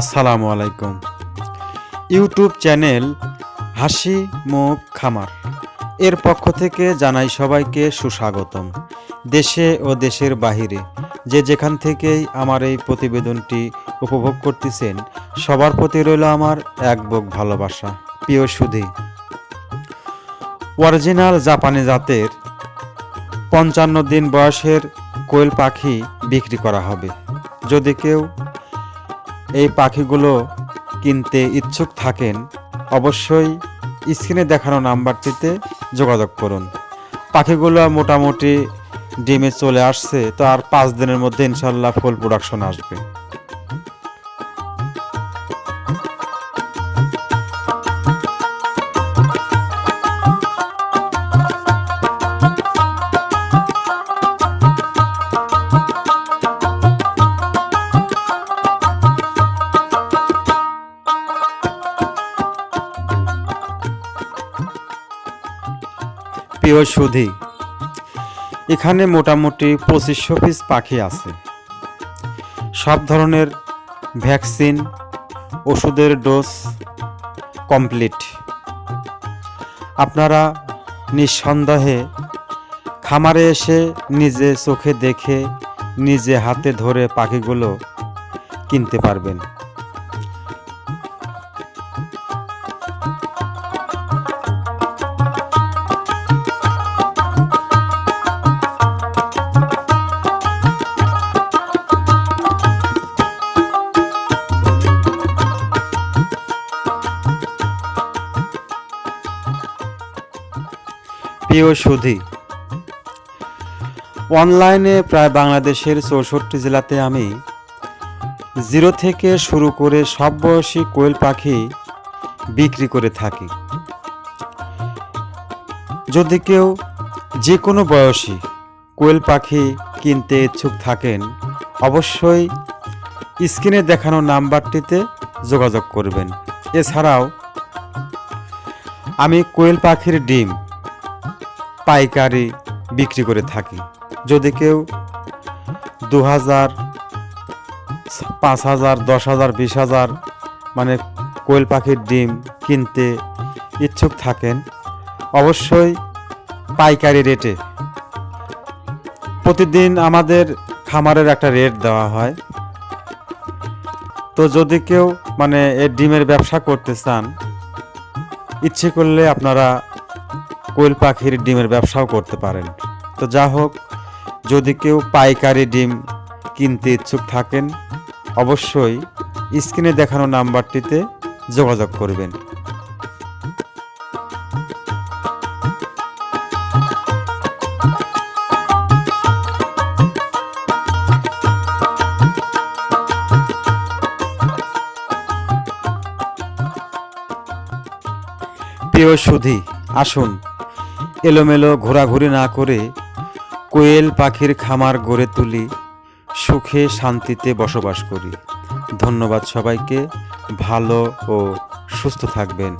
আসসালামু আলাইকুম। YouTube channel হাসি মুখ খামার। এর পক্ষ থেকে জানাই সবাইকে সুস্বাগতম। দেশে ও দেশের বাহিরে যে যেখান থেকেই আমার এই প্রতিবেদনটি উপভোগ করতেছেন, সবার প্রতি রইল আমার এক বুক ভালোবাসা। প্রিয় সুধি, অরিজিনাল জাপানি জাতের পঞ্চান্ন দিন বয়সের কোয়েল পাখি বিক্রি করা হবে। যদি কেউ এই পাখিগুলো কিনতে ইচ্ছুক থাকেন, অবশ্যই স্ক্রিনে দেখানো নাম্বারটিতে যোগাযোগ করুন। পাখিগুলো মোটামুটি ডিমে চলে আসছে, তো আর পাঁচ দিনের মধ্যে ইনশাল্লাহ ফুল প্রোডাকশন আসবে। প্রিয় সুধী, এখানে মোটামুটি পঁচিশশো পিস পাখি আছে। সব ধরনের ভ্যাকসিন, ওষুধের ডোজ কমপ্লিট। আপনারা নিঃসন্দেহে খামারে এসে নিজে চোখে দেখে নিজে হাতে ধরে পাখিগুলো কিনতে পারবেন। প্রিয় সুধী, অনলাইনে প্রায় বাংলাদেশের চৌষট্টি জেলাতে আমি জিরো থেকে শুরু করে সব বয়সী কোয়েল পাখি বিক্রি করে থাকি। যদি কেউ যে কোনো বয়সী কোয়েল পাখি কিনতে ইচ্ছুক থাকেন, অবশ্যই স্ক্রিনে দেখানো নাম্বারটিতে যোগাযোগ করবেন। এছাড়াও, আমি কোয়েল পাখির ডিম পাইকারি বিক্রি করে থাকি। যদি কেউ দু হাজার পাঁচ হাজার দশ হাজার বিশ হাজার মানে কোয়েল পাখির ডিম কিনতে ইচ্ছুক থাকেন, অবশ্যই পাইকারি রেটে। প্রতিদিন আমাদের খামারের একটা রেট দেওয়া হয়। তো যদি কেউ মানে এর ডিমের ব্যবসা করতে চান, ইচ্ছে করলে আপনারা কোয়েল পাখির ডিমের ব্যবসাও করতে পারেন। তো যা হোক, যদি কেউ পাইকারি ডিম কিনতে ইচ্ছুক থাকেন, অবশ্যই স্ক্রিনে দেখানো নাম্বারটিতে যোগাযোগ করবেন। প্রিয় সুধী, আসুন এলোমেলো ঘোরাঘুরি না করে কোয়েল পাখির খামার গড়ে তুলি, সুখে শান্তিতে বসবাস করি। ধন্যবাদ সবাইকে, ভালো ও সুস্থ থাকবেন।